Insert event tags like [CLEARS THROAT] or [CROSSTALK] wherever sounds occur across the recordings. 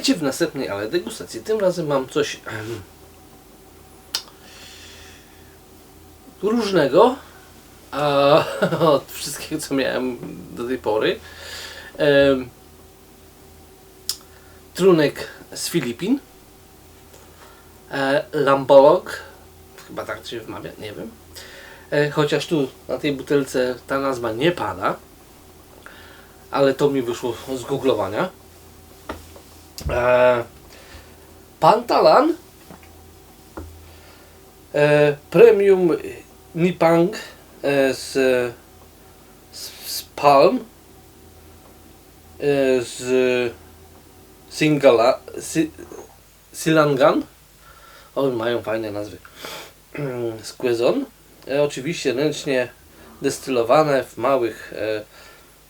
Witajcie w następnej ale degustacji. Tym razem mam coś em, różnego a, [LAUGHS] od wszystkiego, co miałem do tej pory. Em, trunek z Filipin. E, Lambolog. Chyba tak się wymawia, nie wiem. E, chociaż tu na tej butelce ta nazwa nie pada. Ale to mi wyszło z googlowania. E, Pantalan e, Premium Nipang e, z, z, z Palm e, z Singala si, Silangan. O, mają fajne nazwy. [CLEARS THROAT] Z Quezon. E, oczywiście ręcznie destylowane w małych e,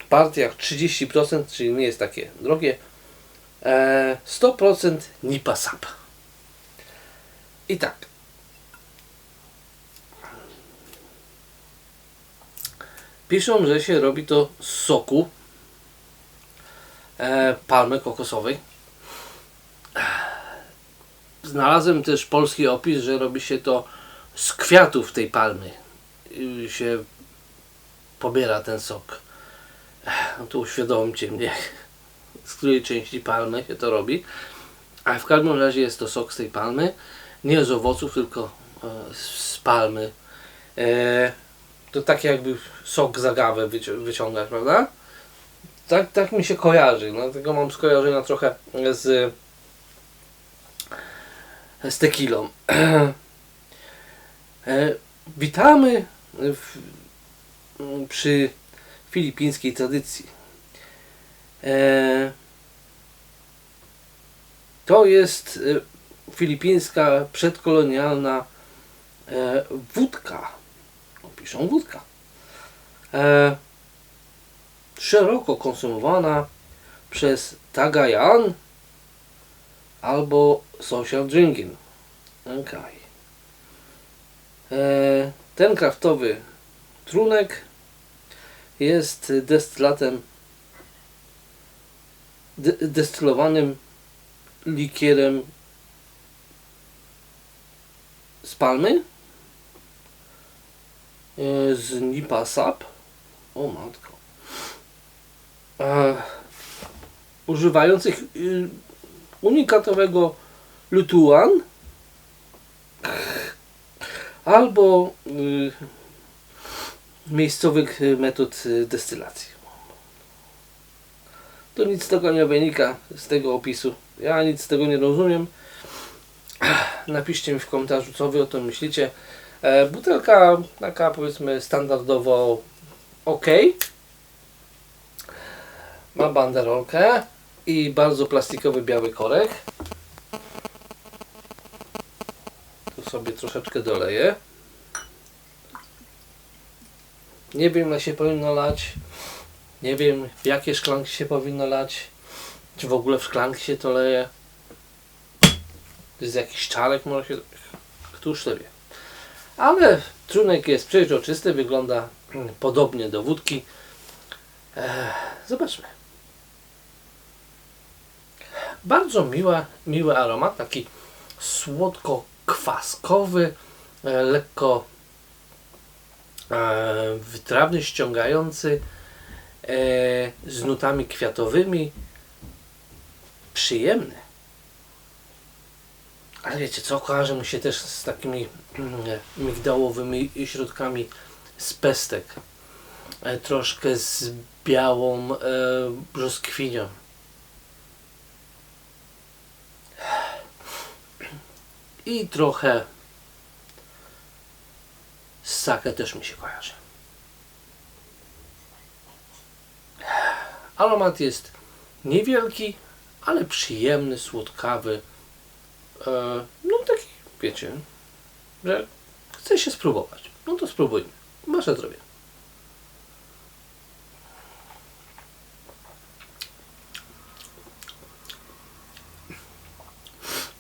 partiach. 30% czyli nie jest takie drogie 100% Nipa Sap. I tak. Piszą, że się robi to z soku e, palmy kokosowej. Znalazłem też polski opis, że robi się to z kwiatów tej palmy. I się pobiera ten sok. No to uświadomcie mnie z której części palmy się to robi. A w każdym razie jest to sok z tej palmy. Nie z owoców, tylko e, z palmy. E, to tak jakby sok z agawę wyci wyciągać, prawda? Tak, tak mi się kojarzy. Dlatego mam skojarzenia trochę z, z tequilą. [CLEARS THROAT] E, witamy w, przy filipińskiej tradycji. E, to jest e, filipińska przedkolonialna e, wódka. Piszą wódka. Szeroko konsumowana przez Tagayan albo social drinking. Okay. Ten kraftowy trunek jest destylatem de destylowanym likierem z palmy? E, z Nipa Sap? O matko. E, używających y, unikatowego Lutuan? Albo y, miejscowych metod destylacji to nic z tego nie wynika z tego opisu. Ja nic z tego nie rozumiem. [SIGHS] Napiszcie mi w komentarzu, co wy o tym myślicie. E, butelka taka powiedzmy standardowo ok. Ma banderolkę i bardzo plastikowy biały korek. Tu sobie troszeczkę doleję. Nie wiem, jak się powinno lać. Nie wiem, w jakie szklanki się powinno lać. Czy w ogóle w szklanki się to leje. Z jakichś czarek może się... Któż to wie. Ale trunek jest przeźroczysty, wygląda podobnie do wódki. Eee, zobaczmy. Bardzo miła, miły aromat, taki słodko-kwaskowy, e, lekko e, wytrawny, ściągający z nutami kwiatowymi. Przyjemny. Ale wiecie co, kojarzy mi się też z takimi mm, migdałowymi środkami z pestek. E, troszkę z białą e, brzoskwinią. I trochę z sake też mi się kojarzy. Aromat jest niewielki, ale przyjemny, słodkawy. E, no taki, wiecie, że chce się spróbować. No to spróbujmy. Wasze zdrowie.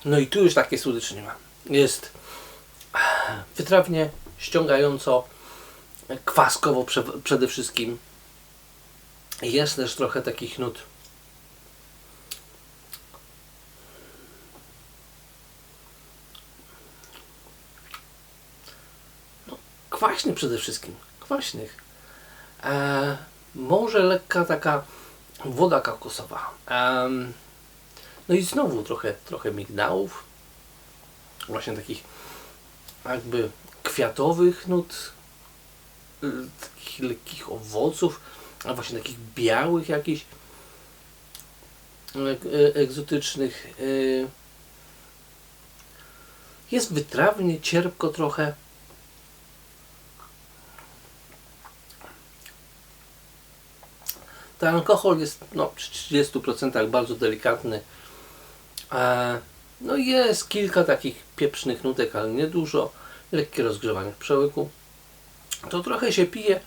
No i tu już takie słodycze nie ma. Jest wytrawnie, ściągająco, kwaskowo przede wszystkim. Jest też trochę takich nut no, kwaśnych przede wszystkim, kwaśnych. E, może lekka taka woda kokosowa. E, no i znowu trochę, trochę migdałów, właśnie takich jakby kwiatowych nut, y, takich lekkich owoców a właśnie takich białych jakichś e- egzotycznych. y. Jest wytrawnie, cierpko trochę. Ten alkohol jest no, przy 30% bardzo delikatny. E, no jest kilka takich pieprznych nutek, ale nie dużo. Lekkie rozgrzewanie w przełyku. To trochę się pije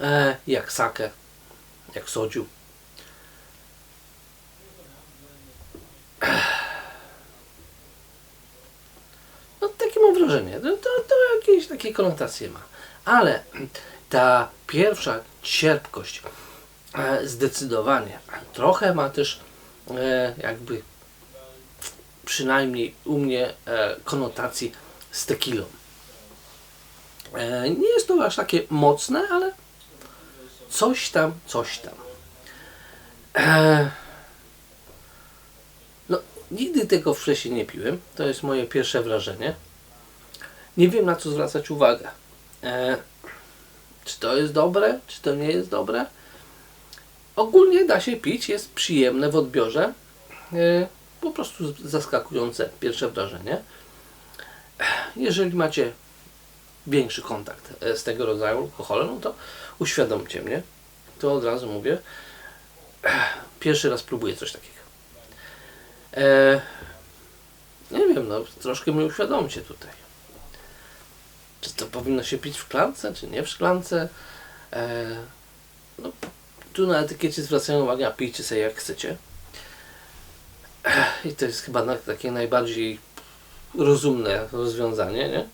e, jak sake, jak sodziu. No takie mam wrażenie. To, to, to jakieś takie konotacje ma. Ale ta pierwsza cierpkość e, zdecydowanie trochę ma też e, jakby przynajmniej u mnie e, konotacji z tequilą. E, nie jest to aż takie mocne, ale coś tam, coś tam. E, no, nigdy tego wcześniej nie piłem. To jest moje pierwsze wrażenie. Nie wiem na co zwracać uwagę. E, czy to jest dobre, czy to nie jest dobre. Ogólnie da się pić, jest przyjemne w odbiorze. E, po prostu zaskakujące pierwsze wrażenie. Jeżeli macie większy kontakt e, z tego rodzaju alkoholem, no to uświadomcie mnie. To od razu mówię. Pierwszy raz próbuję coś takiego. E, nie wiem, no troszkę mnie uświadomcie tutaj. Czy to powinno się pić w szklance, czy nie w szklance? E, no, tu na etykiecie zwracają uwagę, a pijcie sobie jak chcecie. I to jest chyba takie najbardziej rozumne rozwiązanie, nie?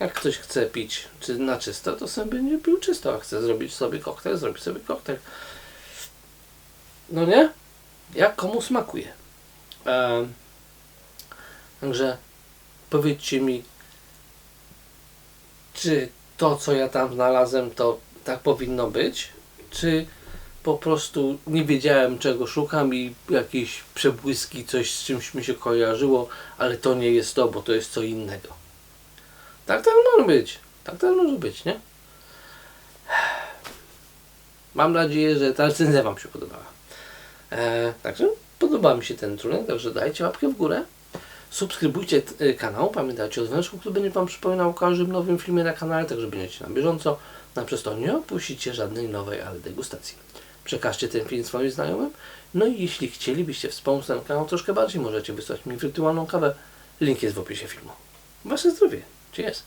Jak ktoś chce pić czy na czysto, to sobie będzie pił czysto, a chce zrobić sobie koktajl, zrobi sobie koktajl. No nie? Jak komu smakuje. Także powiedzcie mi, czy to, co ja tam znalazłem, to tak powinno być? Czy po prostu nie wiedziałem, czego szukam i jakieś przebłyski, coś z czymś mi się kojarzyło, ale to nie jest to, bo to jest co innego. Tak to może być. Tak to może być, nie? Mam nadzieję, że ta recenzja Wam się podobała. E, także podoba mi się ten trunek, także dajcie łapkę w górę. Subskrybujcie y, kanał, pamiętajcie o dzwoneczku, który będzie Wam przypominał o każdym nowym filmie na kanale, tak że będziecie na bieżąco. Na przez to nie opuścicie żadnej nowej, ale degustacji. Przekażcie ten film swoim znajomym. No i jeśli chcielibyście wspomóc ten kanał troszkę bardziej, możecie wysłać mi wirtualną kawę. Link jest w opisie filmu. Wasze zdrowie. Cheers!